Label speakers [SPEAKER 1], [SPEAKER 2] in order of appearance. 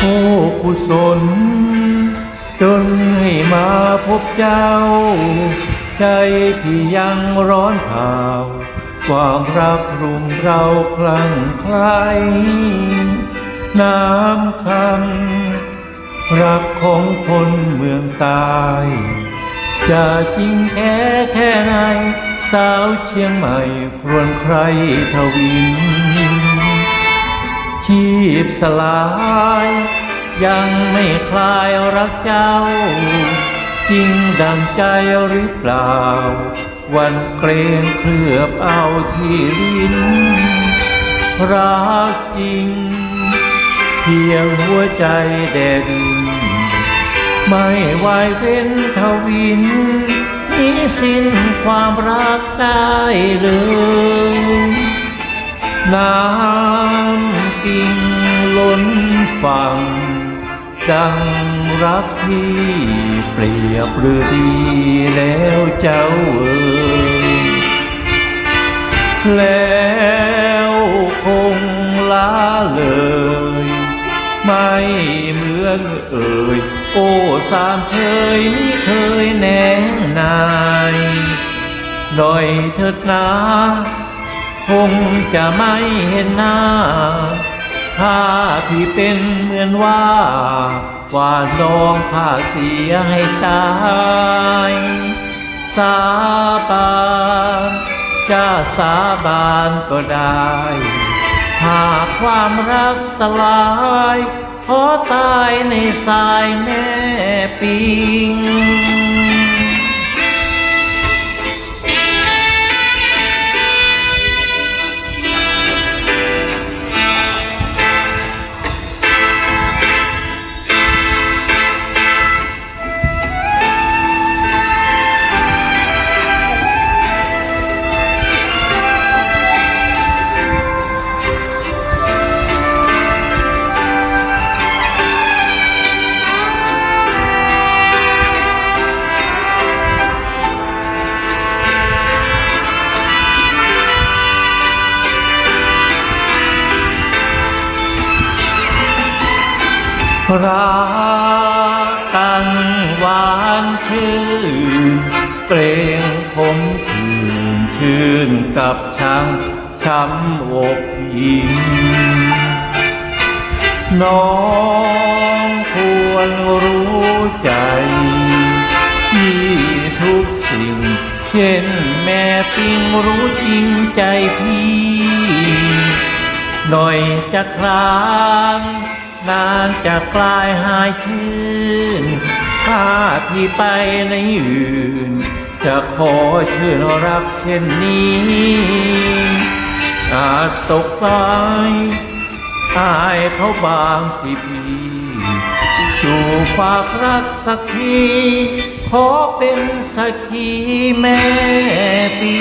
[SPEAKER 1] โอ้กุศล จนให้มาพบเจ้า ใจพี่ยังร้อนเผาความรักรุมเราคลั่งไคล้น้ำคำรักของคนเมืองตาย จะจริงแท้แค่ไหน สาวเชียงใหม่ครวญใครทวิน ชีพสลาย ยังไม่คลายรักเจ้า จริงดังใจหรือเปล่า วันเกรงเคลือบเอาที่ลิ้นรักจริง เพียงหัวใจแดดิน ไม่ไหวเป็นทวินนี้สิ้นความรักได้เลยน้ำปิงล้ นฝั่งดังรักที่เปรียบหรือดีแล้วเจ้าเอ่ยแล้วคงล้าเลย ไม่เหมือนเอ่ย โอ้สามเคยไม่เคยแนงนายหน่อยเถิดนาคงจะไม่เห็นหน้า ถ้าพี่เป็นเหมือนว่าว่าน้องผ้าเสียให้ตายสาบานจะสาบานก็ได้ หากความรักสลายขอตายในสายแม่ปิง รักกันหวานชื่นเกรงผมชื่นชื่นกับช้างช้ำอกยิงน้องควรรู้ใจที่ทุกสิ่ง เช่นแม่ปิงรู้จริงใจพี่ หน่อยจะคลาง นานจะกลายหายชื่นถ้าพี่ไปในอื่น จะขอเชิญรักเช่นนี้อาจตกตายอายเขาบางสิพี่จูฝากรักสักที ขอเป็นสักทีแม่ปี